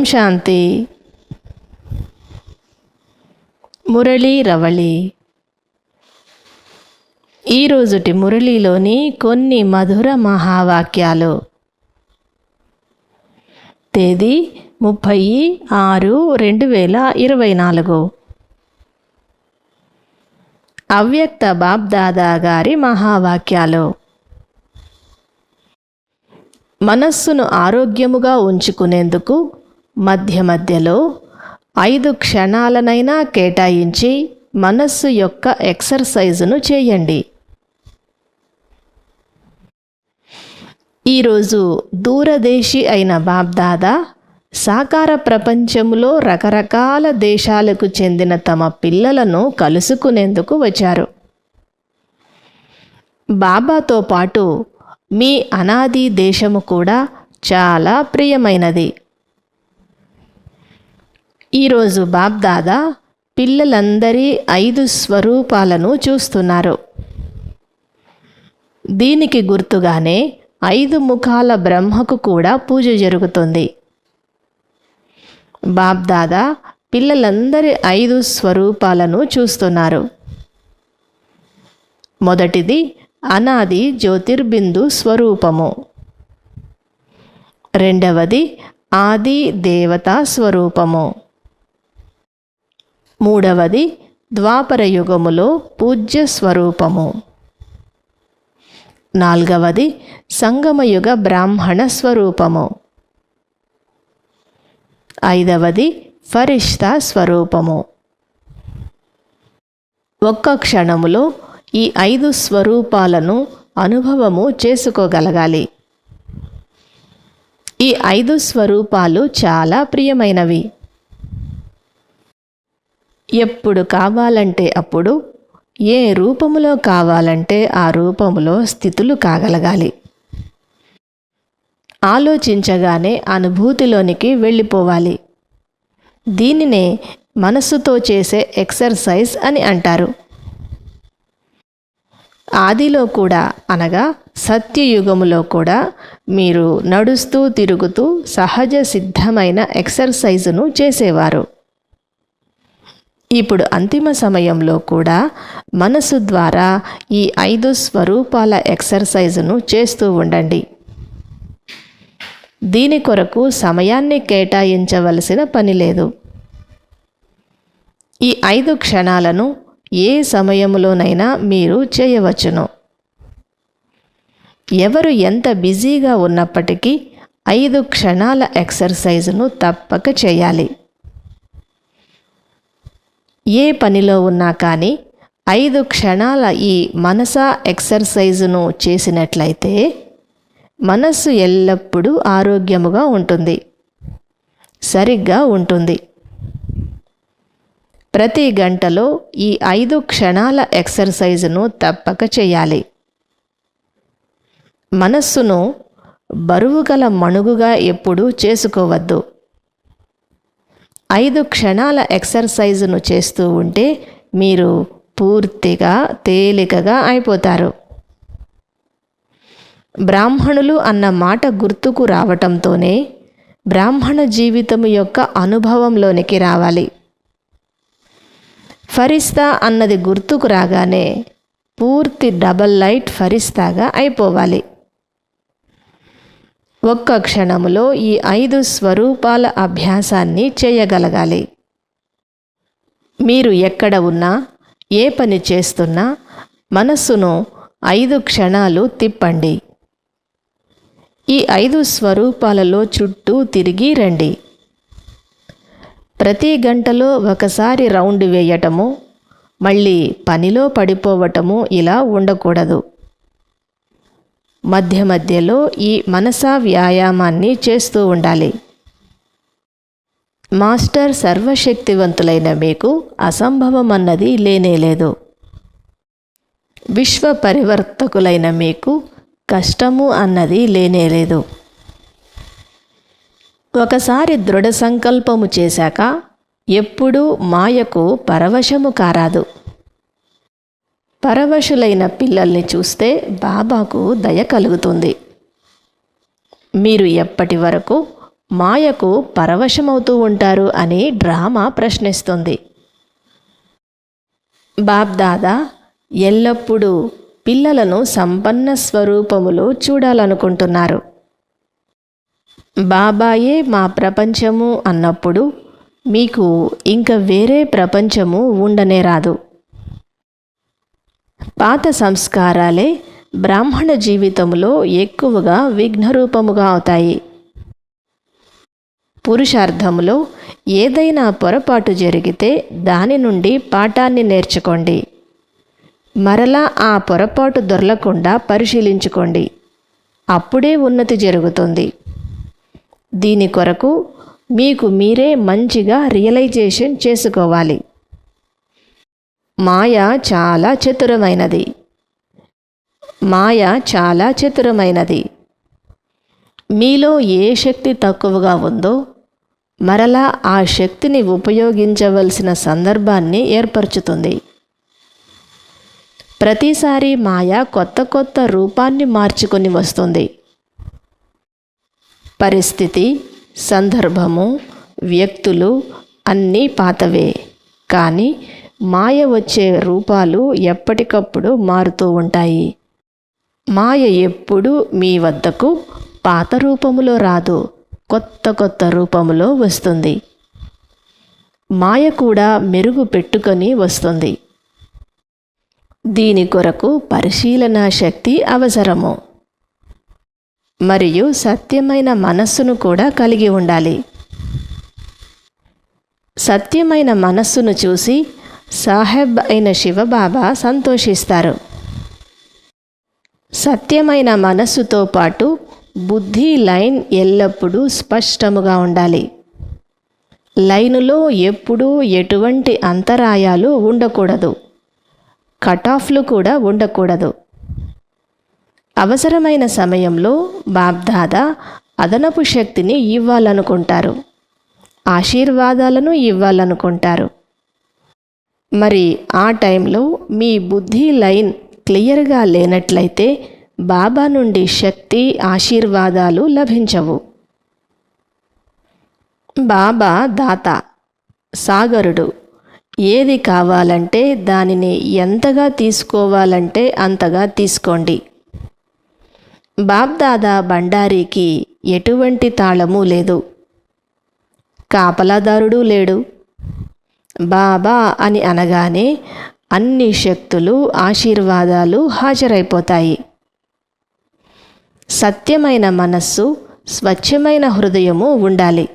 ఓం శాంతి. మురళీ రవళి. ఈరోజుటి మురళీలోని కొన్ని మధుర మహావాక్యాలు. తేదీ ముప్పై ఆరు రెండు వేల ఇరవై నాలుగు. అవ్యక్త బాబ్దాదా గారి మహావాక్యాలు. మనస్సును ఆరోగ్యముగా ఉంచుకునేందుకు మధ్య మధ్యలో ఐదు క్షణాలనైనా కేటాయించి మనస్సు యొక్క ఎక్సర్సైజును చేయండి. ఈరోజు దూరదేశి అయిన బాబ్దాదా సాకార ప్రపంచంలో రకరకాల దేశాలకు చెందిన తమ పిల్లలను కలుసుకునేందుకు వచ్చారు. బాబాతో పాటు మీ అనాది దేశము కూడా చాలా ప్రియమైనది. ఈరోజు బాబ్దాదా పిల్లలందరి ఐదు స్వరూపాలను చూస్తున్నారు. దీనికి గుర్తుగానే ఐదు ముఖాల బ్రహ్మకు కూడా పూజ జరుగుతుంది. బాబ్దాదా పిల్లలందరి ఐదు స్వరూపాలను చూస్తున్నారు. మొదటిది అనాది జ్యోతిర్బిందు స్వరూపము. రెండవది ఆది దేవతా స్వరూపము. మూడవది ద్వాపర యుగములో పూజ్య స్వరూపము. నాల్గవది సంగమయుగ బ్రాహ్మణ స్వరూపము. ఐదవది ఫరిష్తా స్వరూపము. ఒక్క క్షణములో ఈ ఐదు స్వరూపాలను అనుభవము చేసుకోగలగాలి. ఈ ఐదు స్వరూపాలు చాలా ప్రియమైనవి. ఎప్పుడు కావాలంటే అప్పుడు ఏ రూపములో కావాలంటే ఆ రూపములో స్థితులు కాగలగాలి. ఆలోచించగానే అనుభూతిలోనికి వెళ్ళిపోవాలి. దీనినే మనస్సుతో చేసే ఎక్సర్సైజ్ అని అంటారు. ఆదిలో కూడా అనగా సత్యయుగములో కూడా మీరు నడుస్తూ తిరుగుతూ సహజ సిద్ధమైన ఎక్సర్సైజును చేసేవారు. ఇప్పుడు అంతిమ సమయంలో కూడా మనసు ద్వారా ఈ ఐదు స్వరూపాల ఎక్సర్సైజును చేస్తూ ఉండండి. దీని కొరకు సమయాన్ని కేటాయించవలసిన పని లేదు. ఈ ఐదు క్షణాలను ఏ సమయంలోనైనా మీరు చేయవచ్చును. ఎవరు ఎంత బిజీగా ఉన్నప్పటికీ ఐదు క్షణాల ఎక్సర్సైజ్ను తప్పక చేయాలి. ఏ పనిలో ఉన్నా కానీ ఐదు క్షణాల ఈ మనసా ఎక్సర్సైజును చేసినట్లయితే మనస్సు ఎల్లప్పుడూ ఆరోగ్యముగా ఉంటుంది. సరిగ్గా ఉంటుంది. ప్రతి గంటలో ఈ ఐదు క్షణాల ఎక్సర్సైజును తప్పక చేయాలి. మనస్సును బరువు గల మణుగుగా ఎప్పుడూ చేసుకోవద్దు. ఐదు క్షణాల ఎక్సర్సైజును చేస్తూ ఉంటే మీరు పూర్తిగా తేలికగా అయిపోతారు. బ్రాహ్మణులు అన్న మాట గుర్తుకు రావటంతోనే బ్రాహ్మణ జీవితం యొక్క అనుభవంలోనికి రావాలి. ఫరిస్తా అన్నది గుర్తుకు రాగానే పూర్తి డబల్ లైట్ ఫరిస్తాగా అయిపోవాలి. ఒక్క క్షణములో ఈ ఐదు స్వరూపాల అభ్యాసాన్ని చేయగలగాలి. మీరు ఎక్కడ ఉన్నా ఏ పని చేస్తున్నా మనస్సును ఐదు క్షణాలు తిప్పండి. ఈ ఐదు స్వరూపాలలో చుట్టూ తిరిగి రండి. ప్రతి గంటలో ఒకసారి రౌండ్ వేయటము మళ్ళీ పనిలో పడిపోవటము ఇలా ఉండకూడదు. మధ్య మధ్యలో ఈ మనసా వ్యాయామాన్ని చేస్తూ ఉండాలి. మాస్టర్ సర్వశక్తివంతులైన మీకు అసంభవం అన్నది లేనేలేదు విశ్వ పరివర్తకులైన మీకు కష్టము అన్నది లేనేలేదు ఒకసారి దృఢ సంకల్పము చేశాక ఎప్పుడూ మాయకు పరవశము కారాదు. పరవశులైన పిల్లల్ని చూస్తే బాబాకు దయ కలుగుతుంది. మీరు ఎప్పటి వరకు మాయకు పరవశమవుతూ ఉంటారు అని డ్రామా ప్రశ్నిస్తుంది. బాబ్దాదా ఎల్లప్పుడూ పిల్లలను సంపన్న స్వరూపములో చూడాలనుకుంటున్నారు. బాబాయే మా ప్రపంచము అన్నప్పుడు మీకు ఇంక వేరే ప్రపంచము ఉండనే రాదు. పాత సంస్కారాలే బ్రాహ్మణ జీవితంలో ఎక్కువగా విఘ్నరూపముగా అవుతాయి. పురుషార్థంలో ఏదైనా పొరపాటు జరిగితే దాని నుండి పాఠాన్ని నేర్చుకోండి. మరలా ఆ పొరపాటు దొరలకుండా పరిశీలించుకోండి. అప్పుడే ఉన్నతి జరుగుతుంది. దీని కొరకు మీకు మీరే మంచిగా రియలైజేషన్ చేసుకోవాలి. మాయ చాలా చతురమైనది. మాయ చాలా చతురమైనది. మీలో ఏ శక్తి తక్కువగా ఉందో మరలా ఆ శక్తిని ఉపయోగించవలసిన సందర్భాన్ని ఏర్పరచుతుంది. ప్రతిసారి మాయ కొత్త కొత్త రూపాన్ని మార్చుకొని వస్తుంది. పరిస్థితి సందర్భము వ్యక్తులు అన్నీ పాతవే. కానీ మాయ వచ్చే రూపాలు ఎప్పటికప్పుడు మారుతూ ఉంటాయి. మాయ ఎప్పుడు మీ వద్దకు పాత రూపములో రాదు కొత్త కొత్త రూపములో వస్తుంది. మాయ కూడా మెరుగు పెట్టుకొని వస్తుంది. దీని కొరకు పరిశీలన శక్తి అవసరము. మరియు సత్యమైన మనస్సును కూడా కలిగి ఉండాలి. సత్యమైన మనస్సును చూసి సాహెబ్ అయిన శివబాబా సంతోషిస్తారు. సత్యమైన మనస్సుతో పాటు బుద్ధి లైన్ ఎల్లప్పుడూ స్పష్టముగా ఉండాలి. లైనులో ఎప్పుడూ ఎటువంటి అంతరాయాలు ఉండకూడదు. కటాఫ్లు కూడా ఉండకూడదు. అవసరమైన సమయంలో బాబ్దాదా అదనపు శక్తిని ఇవ్వాలనుకుంటారు. ఆశీర్వాదాలను ఇవ్వాలనుకుంటారు. మరి ఆ టైంలో మీ బుద్ధి లైన్ క్లియర్గా లేనట్లయితే బాబా నుండి శక్తి ఆశీర్వాదాలు లభించవు. బాబా దాత సాగరుడు. ఏది కావాలంటే దానిని ఎంతగా తీసుకోవాలంటే అంతగా తీసుకోండి. బాబ్దాదా బండారీకి ఎటువంటి తాళము లేదు. కాపలాదారుడు లేడు. బాబా అని అనగానే అన్ని శక్తులు ఆశీర్వాదాలు హాజరైపోతాయి. సత్యమైన మనస్సు స్వచ్ఛమైన హృదయము ఉండాలి.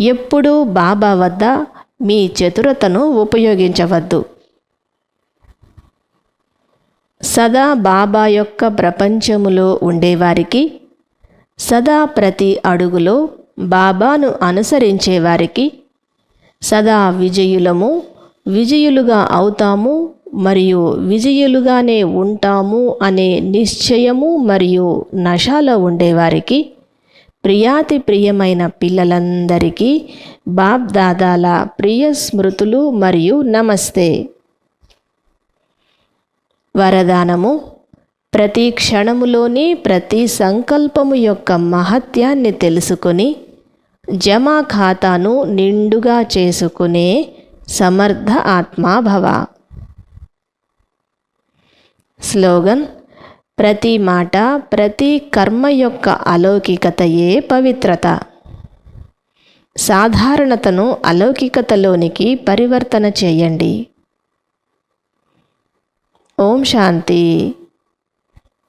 ఎప్పుడూ బాబా వద్ద మీ చతురతను ఉపయోగించవద్దు. సదా బాబా యొక్క ప్రపంచములో ఉండేవారికి సదా ప్రతి అడుగులో బాబాను అనుసరించేవారికి సదా విజయులము. విజయులుగా అవుతాము మరియు విజయులుగానే ఉంటాము అనే నిశ్చయము మరియు నశాలో ఉండేవారికి ప్రియాతి ప్రియమైన పిల్లలందరికీ బాప్ దాదాల ప్రియ స్మృతులు మరియు నమస్తే. వరదానము ప్రతి క్షణములోని ప్రతి సంకల్పము యొక్క మహత్యాన్ని తెలుసుకొని జమా ఖాతాను నిండుగా చేసుకునే సమర్థ ఆత్మాభవ స్లోగన్ ప్రతి మాట ప్రతి కర్మ యొక్క అలౌకికతయే పవిత్రత. సాధారణతను అలౌకికతలోనికి పరివర్తన చేయండి. ఓం శాంతి.